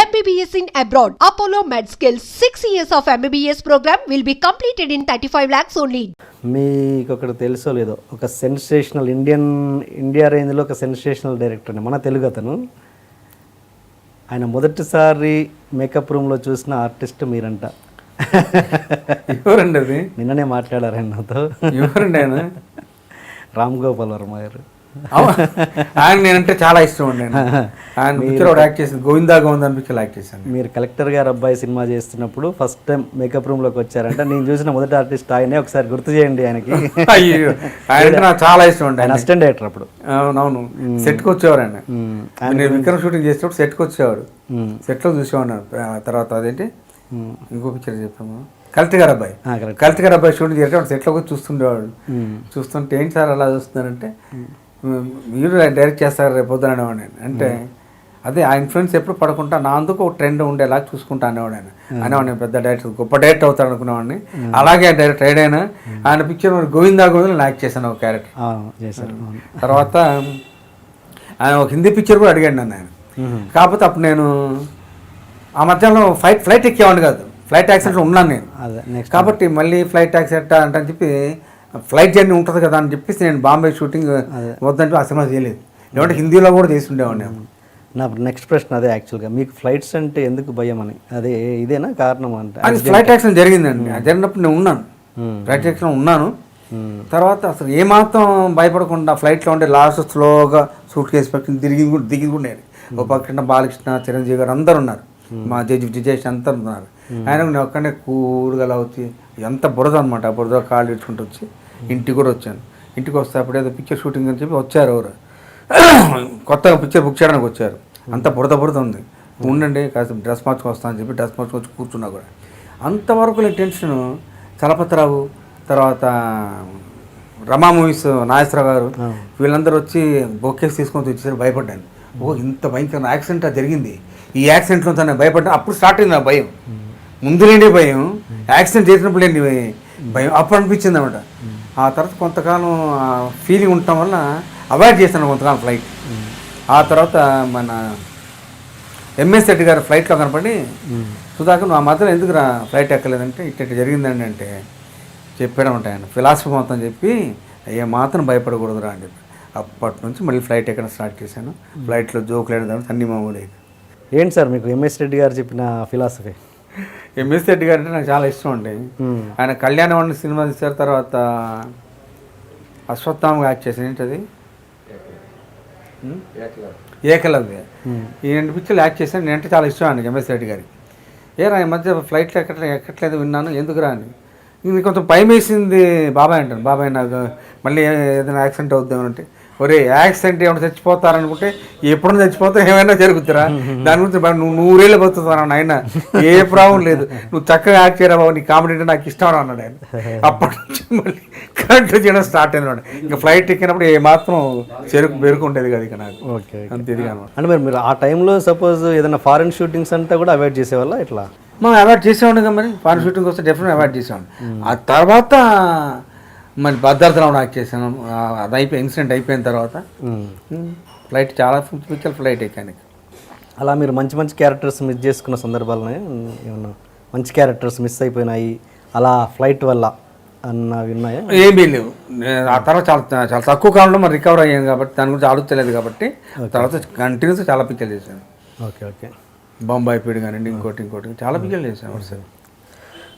MBBS in abroad. Apollo MedSkill 6 years of MBBS program will be completed in 35 lakhs only. మీకు ఒకటి తెలుసో లేదో? ఒక సెన్సేషనల్ ఇండియన్ ఇండియా రేంజ్లో ఒక సెన్సేషనల్ డైరెక్టర్ అండి మన తెలుగు అతను. ఆయన మొదటిసారి మేకప్ రూమ్లో చూసిన ఆర్టిస్ట్ మీరంట. ఎవరండి అది? నిన్ననే మాట్లాడారు ఆయన నాతో. ఎవరండి ఆయన? రామ్ గోపాల్ వర్మ గారు. ఆయన నేనంటే చాలా ఇష్టం అండి ఆయన పిక్చర్ యాక్ట్ చేసింది. గోవిందా గోవిందా అని పిక్చర్ యాక్ట్ చేశాను మీరు కలెక్టర్ గారు అబ్బాయి సినిమా చేస్తున్నప్పుడు ఫస్ట్ టైం మేకప్ రూమ్లోకి వచ్చారంట. నేను చూసిన మొదటి ఆర్టిస్ట్ ఆయనే. ఒకసారి గుర్తు చేయండి ఆయనకి. ఆయన నాకు చాలా ఇష్టం అండి ఆయన అసిస్టెంట్ డైరెక్టర్ అప్పుడు. అవునవును. సెట్కి వచ్చేవారు ఆయన. నేను విక్రమ్ షూటింగ్ చేసేటప్పుడు సెట్కి వచ్చేవాడు. సెట్లో చూసేవాడు తర్వాత అదేంటి? ఇంకో పిక్చర్ చెప్పాము. కల్తీ గారు అబ్బాయి. కల్తీ గారు అబ్బాయి షూటింగ్ చేసేటప్పుడు సెట్లో వచ్చి చూస్తుండేవాడు. చూస్తుంటే ఏంటి సార్ అలా చూస్తున్నారంటే మీరు డైరెక్ట్ చేస్తారు రేపు పొద్దున అనేవాడు. అంటే అదే ఆ ఇన్ఫ్లుయెన్స్ ఎప్పుడు పడకుండా నా అందుకు ఒక ట్రెండ్ ఉండేలా చూసుకుంటా అనేవాడు ఆయన అనేవాడు నేను పెద్ద డైరెక్టర్ గొప్ప డైరెక్టర్ అవుతాడు అనుకునేవాడిని. అలాగే డైరెక్టర్ అయినా ఆయన పిక్చర్ గోవిందా గోవిందా నేను యాక్ట్ చేశాను ఒక క్యారెక్టర్. తర్వాత ఆయన ఒక హిందీ పిక్చర్ కూడా అడిగాడు నన్ను ఆయన. కాకపోతే అప్పుడు నేను ఆ మధ్యలో ఫ్లైట్ ఫ్లైట్ ఎక్కేవాడిని కాదు. ఫ్లైట్ యాక్సిడెంట్లో ఉన్నాను నేను. కాబట్టి మళ్ళీ ఫ్లైట్ యాక్సిడెంట్ అంటే చెప్పి ఫ్లైట్ జర్నీ ఉంటుంది కదా అని చెప్పేసి నేను బాంబే షూటింగ్ వద్దంటే ఆ సినిమా చేయలేదు లేదంటే హిందీలో కూడా చేసి ఉండేవాడిని నేను. నా నెక్స్ట్ ప్రశ్న అదే యాక్చువల్గా మీకు ఫ్లైట్స్ అంటే ఎందుకు భయం అని? అదే ఇదేనా కారణం అంటే? అది ఫ్లైట్ యాక్సిడెంట్ జరిగిందండి. అది జరిగినప్పుడు నేను ఉన్నాను. ఫ్లైట్ యాక్సిడెంట్ ఉన్నాను. తర్వాత అసలు ఏమాత్రం భయపడకుండా ఫ్లైట్లో ఉండే లాస్ట్ స్లోగా సూట్ కేసు పక్కన తిరిగి కూడా దిగి కూడా నేను. ఒక పక్కన బాలకృష్ణ చిరంజీవి గారు అందరు ఉన్నారు. మా జడ్జి విజయేష్ అంతా ఉన్నారు. ఆయన నేను అలా వచ్చి ఎంత బురద అనమాట ఆ బురద కాళ్ళు ఇచ్చుకుంటూ వచ్చి. ఇంటికి కూడా వచ్చాను. ఇంటికి వస్తే అప్పుడు ఏదో పిక్చర్ షూటింగ్ అని చెప్పి వచ్చారు ఎవరు? కొత్తగా పిక్చర్ బుక్ చేయడానికి వచ్చారు. అంత బురద బురద ఉంది. ఉండండి కాస్త డ్రెస్ మార్చుకు వస్తాను అని చెప్పి డ్రెస్ మార్చుకొచ్చి కూర్చున్నా కూడా. అంతవరకు నేను టెన్షన్ చలపతిరావు తర్వాత రమా మూవీస్ నాగేశ్వరరావు గారు వీళ్ళందరూ వచ్చి బొక్కేసి తీసుకొని వచ్చేసరికి భయపడ్డాను. ఓ ఇంత భయంకరమైన యాక్సిడెంట్ జరిగింది. ఈ యాక్సిడెంట్లో తను భయపడ్డా. అప్పుడు స్టార్ట్ అయింది నా భయం. ముందు లేని భయం. యాక్సిడెంట్ చేసినప్పుడు లేని భయం. అప్పుడు అనిపించింది అనమాట ఆ తర్వాత కొంతకాలం ఫీలింగ్ ఉండటం వల్ల అవాయిడ్ చేశాను కొంతకాలం ఫ్లైట్ ఆ తర్వాత మన ఎంఎస్ రెడ్డి గారు ఫ్లైట్లో కనపడి సుధాకర్ నువ్వు ఆ మధ్యలో ఎందుకు రా ఫ్లైట్ ఎక్కలేదంటే ఇట్ట జరిగిందండి అంటే చెప్పాడు ఆయన. ఫిలాసఫీ మొత్తం చెప్పి ఏ మాత్రం భయపడకూడదురా అని చెప్పి. అప్పటి నుంచి మళ్ళీ ఫ్లైట్ ఎక్కడ స్టార్ట్ చేశాను. ఫ్లైట్లో జోకులు వేయడం అన్ని మామూలు. ఏంటి సార్ మీకు ఎంఎస్ రెడ్డి గారు చెప్పిన ఫిలాసఫీ? ఎంఎస్ రెడ్డి గారు అంటే నాకు చాలా ఇష్టం అండి. ఆయన కళ్యాణవాణి సినిమా తీసిన తర్వాత అశ్వత్థామ యాక్ట్ చేసిన ఏంటది? ఏకలవ్య. ఈ రెండు పిక్చర్లు యాక్ట్ చేశాను. నేనంటే చాలా ఇష్టం అండి ఎంఎస్ రెడ్డి గారికి. ఏరా ఈ మధ్య ఫ్లైట్లో ఎక్కడ ఎక్కట్లేదు విన్నాను. ఎందుకురా అని. ఇది కొంచెం భయం వేసింది బాబాయ్ అంటాను. బాబాయ్ నాకు మళ్ళీ ఏదైనా యాక్సిడెంట్ అవుద్దామని అంటే. ఒరే యాక్సిడెంట్ ఏమైనా చచ్చిపోతారనుకుంటే ఎప్పుడు చచ్చిపోతే ఏమైనా జరుగుతురా? దాని గురించి నువ్వు నూరేళ్ళు బతుకుతాను నాయన. ఏ ప్రాబ్లం లేదు. నువ్వు చక్కగా యాక్ట్ చేయరా బాబు నీ కామెడీ అంటే నాకు ఇష్టం అన్నాడు ఆయన. అప్పటి నుంచి మళ్ళీ కంటిన్యూ చేయడం స్టార్ట్ అయినాడు ఇంకా ఫ్లైట్ ఎక్కినప్పుడు ఏ మాత్రం చెరుకు బెరుకు ఉండేది కదా ఇక నాకు. ఓకే అంత అంటే మరి మీరు ఆ టైంలో సపోజ్ ఏదైనా ఫారెన్ షూటింగ్స్ అంతా కూడా అవాయిడ్ చేసేవాళ్ళ ఇట్లా? మనం అవాయిడ్ చేసేవాడు కదా మరి. ఫారెన్ షూటింగ్ వస్తే డెఫినెట్ అవాయిడ్ చేసేవాడు ఆ తర్వాత మరి భద్రాచలం యాక్ట్ చేశాను. అది అయిపోయి ఇన్సిడెంట్ అయిపోయిన తర్వాత. ఫ్లైట్ చాలా పిక్చర్ ఫ్లైట్ ఎక్కాను అలా మీరు మంచి మంచి క్యారెక్టర్స్ మిస్ చేసుకున్న సందర్భాలు ఏమన్నా మంచి క్యారెక్టర్స్ మిస్ అయిపోయినాయి? అలా ఫ్లైట్ వల్ల అన్నవి ఉన్నాయా? ఏమీ లేవు. నేను ఆ తర్వాత చాలా చాలా తక్కువ కాలంలో మరి రికవర్ అయ్యాను కాబట్టి దాని గురించి ఆలోచించలేదు కాబట్టి తర్వాత కంటిన్యూస్ చాలా పిక్చర్లు చేశాను. Okay okay. బొంబాయి పీడి కానివ్వండి ఇంకోటి ఇంకోటి. చాలా పిక్చర్లు చేశాను వరుసగా